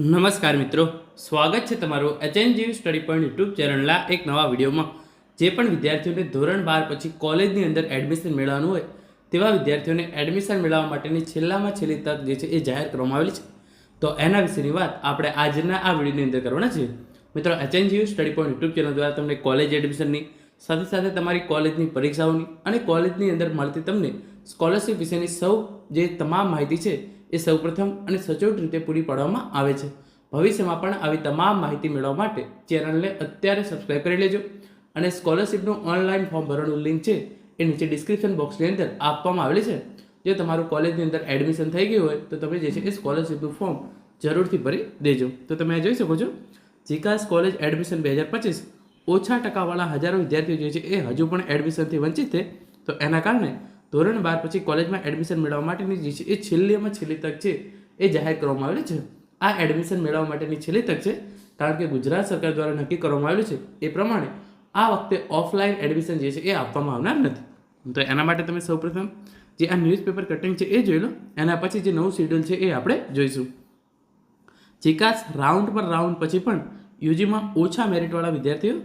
નમસ્કાર મિત્રો. સ્વાગત છે તમારું એચએનજી સ્ટડી પોઈન્ટ યુટ્યુબ ચેનલના એક નવા વિડીયોમાં. જે પણ વિદ્યાર્થીઓને ધોરણ બાર પછી કોલેજની અંદર એડમિશન મેળવવાનું હોય, તેવા વિદ્યાર્થીઓને એડમિશન મેળવવા માટેની છેલ્લામાં છેલ્લી તક જે છે એ જાહેર કરવામાં આવેલી છે. તો એના વિશેની વાત આપણે આજના આ વિડીયોની અંદર કરવાના છીએ. મિત્રો HNGU study point YouTube channel દ્વારા તમને કોલેજ એડમિશનની, સાથે સાથે તમારી કોલેજની પરીક્ષાઓની અને કોલેજની અંદર મળતી તમને સ્કોલરશિપ વિશેની સૌ જે તમામ માહિતી છે એ સૌપ્રથમ અને સચોટ રીતે પૂરી પાડવામાં આવે છે. ભવિષ્યમાં પણ આવી તમામ માહિતી મેળવવા માટે ચેનલને અત્યારે સબસ્ક્રાઇબ કરી લેજો અને સ્કોલરશિપનું ઓનલાઈન ફોર્મ ભરવાનું લિંક છે એ નીચે ડિસ્ક્રિપ્શન બોક્સની અંદર આપવામાં આવેલી છે. જો તમારું કોલેજની અંદર એડમિશન થઈ ગયું હોય તો તમે જે છે એ સ્કોલરશિપનું ફોર્મ જરૂરથી ભરી દેજો. તો તમે જોઈ શકો છો, જીકાસ કોલેજ એડમિશન બે હજાર પચીસ, ઓછા ટકાવાળા હજારો વિદ્યાર્થીઓ જે છે એ હજુ પણ એડમિશનથી વંચિત છે. તો એના કારણે ધોરણ બાર પછી કોલેજમાં એડમિશન મેળવવા માટેની જે છે એ છેલ્લીમાં છેલ્લી તક છે એ જાહેર કરવામાં આવેલી છે. આ એડમિશન મેળવવા માટેની છેલ્લી તક છે, કારણ કે ગુજરાત સરકાર દ્વારા નક્કી કરવામાં આવેલું છે, એ પ્રમાણે આ વખતે ઓફલાઈન એડમિશન જે છે એ આપવામાં આવનાર નથી. તો એના માટે તમે સૌપ્રથમ જે આ ન્યૂઝપેપર કટિંગ છે એ જોઈ લો, એના પછી જે નવું શેડ્યુલ છે એ આપણે જોઈશું. ચિકાસ રાઉન્ડ પર રાઉન્ડ પછી પણ યુજીમાં ઓછા મેરિટવાળા વિદ્યાર્થીઓ,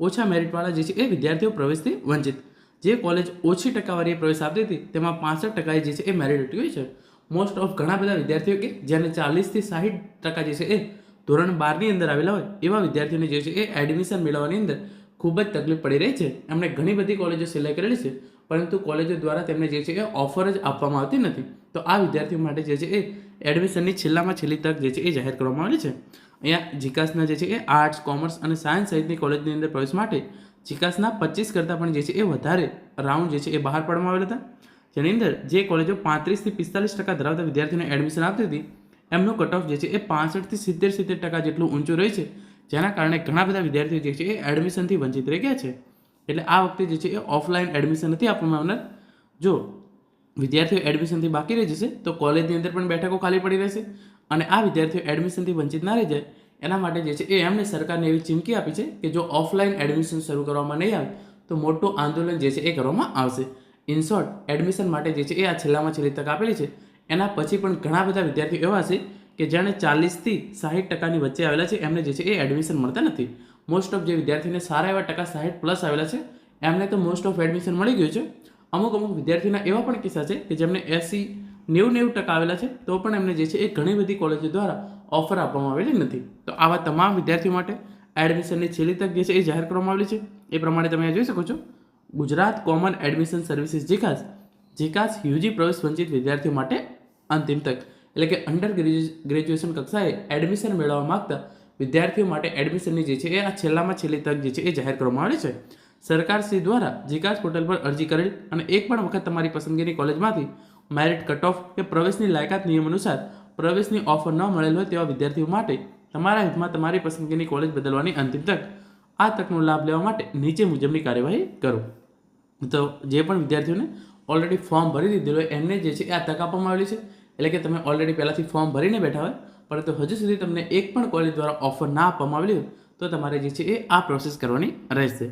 ઓછા મેરિટવાળા જે છે એ વિદ્યાર્થીઓ પ્રવેશથી વંચિત. જે કોલેજ ઓછી ટકાવારીએ પ્રવેશ આપતી હતી, તેમાં પાસઠ ટકા જે છે એ મેરિટરી હોય છે. મોસ્ટ ઓફ ઘણા બધા વિદ્યાર્થીઓ કે જેને ચાલીસથી સાહીઠ ટકા જે છે એ ધોરણ બારની અંદર આવેલા હોય, એવા વિદ્યાર્થીઓને જે છે એ એડમિશન મેળવવાની અંદર ખૂબ જ તકલીફ પડી રહી છે. એમણે ઘણી બધી કોલેજો સિલેક્ટ કરેલી છે, પરંતુ કોલેજો દ્વારા તેમને જે છે એ ઓફર જ આપવામાં આવતી નથી. તો આ વિદ્યાર્થીઓ માટે જે છે એ એડમિશનની છેલ્લામાં છેલ્લી તક જે છે એ જાહેર કરવામાં આવેલી છે. અહીંયા જીકાસના જે છે એ આર્ટ્સ કોમર્સ અને સાયન્સ સહિતની કોલેજની અંદર પ્રવેશ માટે જીકાસના પચીસ કરતાં પણ જે છે એ વધારે રાઉન્ડ જે છે એ બહાર પાડવામાં આવેલા હતા. જેની અંદર જે કોલેજો પાંત્રીસથી પિસ્તાલીસ ટકા ધરાવતા વિદ્યાર્થીઓને એડમિશન આપતી હતી, એમનું કટ ઓફ જે છે એ પાસઠથી સિત્તેર સિત્તેર ટકા જેટલું ઊંચું રહે છે, જેના કારણે ઘણા બધા વિદ્યાર્થીઓ જે છે એ એડમિશનથી વંચિત રહી ગયા છે. એટલે આ વખતે જે છે એ ઓફલાઈન એડમિશન નથી આપવામાં આવનાર. જો વિદ્યાર્થીઓ એડમિશનથી બાકી રહી જશે, તો કોલેજની અંદર પણ બેઠકો ખાલી પડી રહેશે અને આ વિદ્યાર્થીઓ એડમિશનથી વંચિત ના રહી જાય એના માટે જે છે એ એમને સરકારને એવી ચીમકી આપી છે કે જો ઓફલાઈન એડમિશન શરૂ કરવામાં નહીં આવે, તો મોટું આંદોલન જે છે એ કરવામાં આવશે. ઇન શોર્ટ, એડમિશન માટે જે છે એ આ છેલ્લામાં છેલ્લી તક આપેલી છે. એના પછી પણ ઘણા બધા વિદ્યાર્થીઓ એવા છે કે જેણે ચાલીસથી સાહીઠ ટકાની વચ્ચે આવેલા છે, એમને જે છે એ એડમિશન મળતા નથી. મોસ્ટ ઓફ જે વિદ્યાર્થીને સારા એવા ટકા સાહીઠ પ્લસ આવેલા છે, એમને તો મોસ્ટ ઓફ એડમિશન મળી ગયું છે. અમુક અમુક વિદ્યાર્થીના એવા પણ કિસ્સા છે કે જેમને એસી નેવું નેવું ટકા આવેલા છે, તો પણ એમને જે છે એ ઘણી બધી કોલેજો દ્વારા ઓફર આપવામાં આવેલી નથી. તો આવા તમામ વિદ્યાર્થીઓ માટે એડમિશનની છેલ્લી તક જે છે એ જાહેર કરવામાં આવેલી છે. એ પ્રમાણે તમે જોઈ શકો છો. Gujarat common admission services જીકાસ જીકાસ UG પ્રવેશ વંચિત વિદ્યાર્થીઓ માટે અંતિમ તક. એટલે કે અંડર ગ્રેજ્યુએશન કક્ષાએ એડમિશન મેળવવા માગતા વિદ્યાર્થીઓ માટે એડમિશનની જે છે એ આ છેલ્લામાં છેલ્લી તક જે છે એ જાહેર કરવામાં આવેલી છે. સરકાર શ્રી દ્વારા જીકાસ પોર્ટલ પર અરજી કરેલ અને એક પણ વખત તમારી પસંદગીની કોલેજમાંથી મેરિટ કટ ઓફ કે પ્રવેશની લાયકાત નિયમ અનુસાર પ્રવેશની ઓફર ન મળેલ હોય તેવા વિદ્યાર્થીઓ માટે તમારા હિતમાં તમારી પસંદગીની કોલેજ બદલવાની અંતિમ તક. આ તકનો લાભ લેવા માટે નીચે મુજબની કાર્યવાહી કરો. તો જે પણ વિદ્યાર્થીઓને ઓલરેડી ફોર્મ ભરી દીધેલું હોય, એમને જે છે આ તક આપવામાં આવેલી છે. એટલે કે તમે ઓલરેડી પહેલાંથી ફોર્મ ભરીને બેઠા હોય, પરંતુ હજુ સુધી તમને એક પણ કોલેજ દ્વારા ઓફર ના આપવામાં આવેલી હોય, તો તમારે જે છે એ આ પ્રોસેસ કરવાની રહેશે.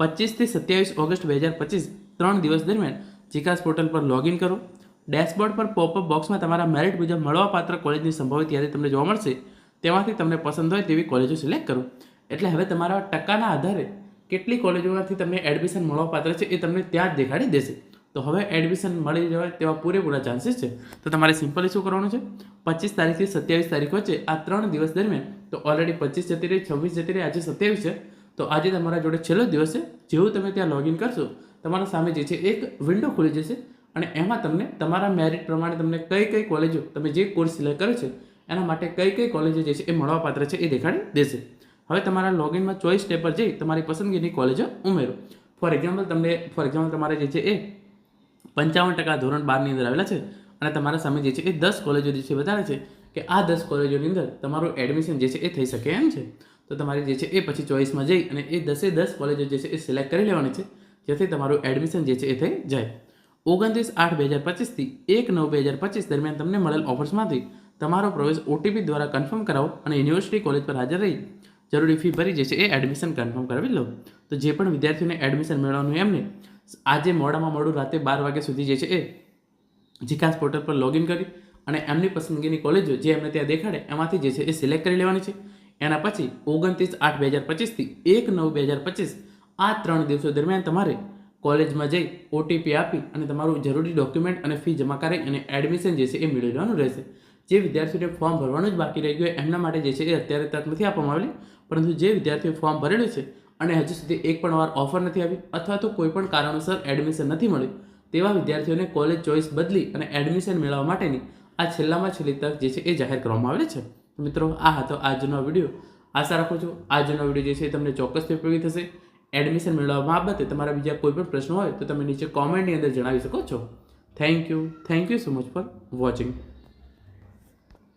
પચીસથી સત્યાવીસ ઓગસ્ટ બે હજાર પચીસ, ત્રણ દિવસ દરમિયાન જીકાસ પોર્ટલ પર લોગિન કરો. ડેશબોર્ડ પર પોપઅપ બોક્સમાં તમારા મેરિટ મુજબ મળવાપાત્ર કોલેજની સંભવિત યાદી તમને જોવા મળશે. તેમાંથી તમને પસંદ હોય તેવી કોલેજો સિલેક્ટ કરો. એટલે હવે તમારા ટકાના આધારે કેટલી કોલેજોમાંથી તમને એડમિશન મળવાપાત્ર છે એ તમને ત્યાં જ દેખાડી દેશે. તો હવે એડમિશન મળી જવાય તેવા પૂરેપૂરા ચાન્સીસ છે. તો તમારે સિમ્પલી શું કરવાનું છે? પચીસ તારીખથી સત્યાવીસ તારીખ વચ્ચે આ ત્રણ દિવસ દરમિયાન તો ઓલરેડી પચીસ જતી રહી, છવ્વીસ જતી રહી, આજે સત્યાવીસ છે. તો આજે તમારા જોડે છેલ્લો દિવસ છે. જેવું તમે ત્યાં લોગિન કરશો, તમારા સામે જે છે એક વિન્ડો ખુલી જશે. અને એમાં તમને તમારા મેરિટ પ્રમાણે તમને કઈ કઈ કોલેજો તમે જે કોર્સ સિલેક્ટ કર્યો છે, એના માટે કઈ કઈ કોલેજો જે છે એ મળવાપાત્ર છે એ દેખાડી દેશે. હવે તમારા લોગિનમાં ચોઈસ સ્ટેપ પર જઈ તમારી પસંદગીની કોલેજો ઉમેરો. ફોર એક્ઝામ્પલ તમને ફોર એક્ઝામ્પલ તમારે જે છે એ પંચાવન ટકા ધોરણ બારની અંદર આવેલા છે અને તમારા સામે જે છે એ દસ કોલેજો જે છે બતાવે છે કે આ દસ કોલેજોની અંદર તમારું એડમિશન જે છે એ થઈ શકે એમ છે. તો તમારે જે છે એ પછી ચોઈસમાં જઈ અને એ દસે દસ કોલેજો જે છે એ સિલેક્ટ કરી લેવાની છે, જેથી તમારું એડમિશન જે છે એ થઈ જાય. ઓગણત્રીસ આઠ બે હજાર પચીસથી એક નવ બે હજાર પચીસ દરમિયાન તમને મળેલ ઓફર્સમાંથી તમારો પ્રવેશ ઓટીપી દ્વારા કન્ફર્મ કરાવો અને યુનિવર્સિટી કોલેજ પર હાજર રહી. જરૂરી ફી ભરી જે છે એ એડમિશન કન્ફર્મ કરાવી લો. તો જે પણ વિદ્યાર્થીઓને એડમિશન મેળવવાનું એમને આજે મોડામાં મોડું રાતે બાર વાગ્યા સુધી જે છે એ જીકાસ પોર્ટલ પર લોગિન કરી અને એમની પસંદગીની કોલેજો જે એમને ત્યાં દેખાડે એમાંથી જે છે એ સિલેક્ટ કરી લેવાની છે. એના પછી ઓગણત્રીસ આઠ બે હજાર પચીસથી એક નવ બે હજાર પચીસ આ ત્રણ દિવસો દરમિયાન તમારે કોલેજમાં જઈ ઓટીપી આપી અને તમારું જરૂરી ડોક્યુમેન્ટ અને ફી જમા કરાવી અને એડમિશન જે છે એ મેળવી લેવાનું રહેશે. જે વિદ્યાર્થીઓને ફોર્મ ભરવાનું જ બાકી રહી ગયું, એમના માટે જે છે એ અત્યારે તક નથી આપવામાં આવેલી. પરંતુ જે વિદ્યાર્થીઓ ફોર્મ ભરેલું છે અને હજુ સુધી એક પણ વાર ઓફર નથી આવી અથવા તો કોઈ પણ કારણોસર એડમિશન નથી મળ્યું, તેવા વિદ્યાર્થીઓને કોલેજ ચોઇસ બદલી અને એડમિશન મેળવવા માટેની આ છેલ્લામાં છેલ્લી તક જે છે એ જાહેર કરવામાં આવેલી છે. મિત્રો, આ હતો આજનો વીડિયો. આશા રાખું છું આજનો વીડિયો જે છે એ તમને ચોક્કસથી ઉપયોગી થશે. એડમિશન મેળવવા બાબતે તમારા બીજા કોઈ પણ પ્રશ્નો હોય તો તમે નીચે કોમેન્ટની અંદર જણાવી શકો છો. Thank you thank you so much for watching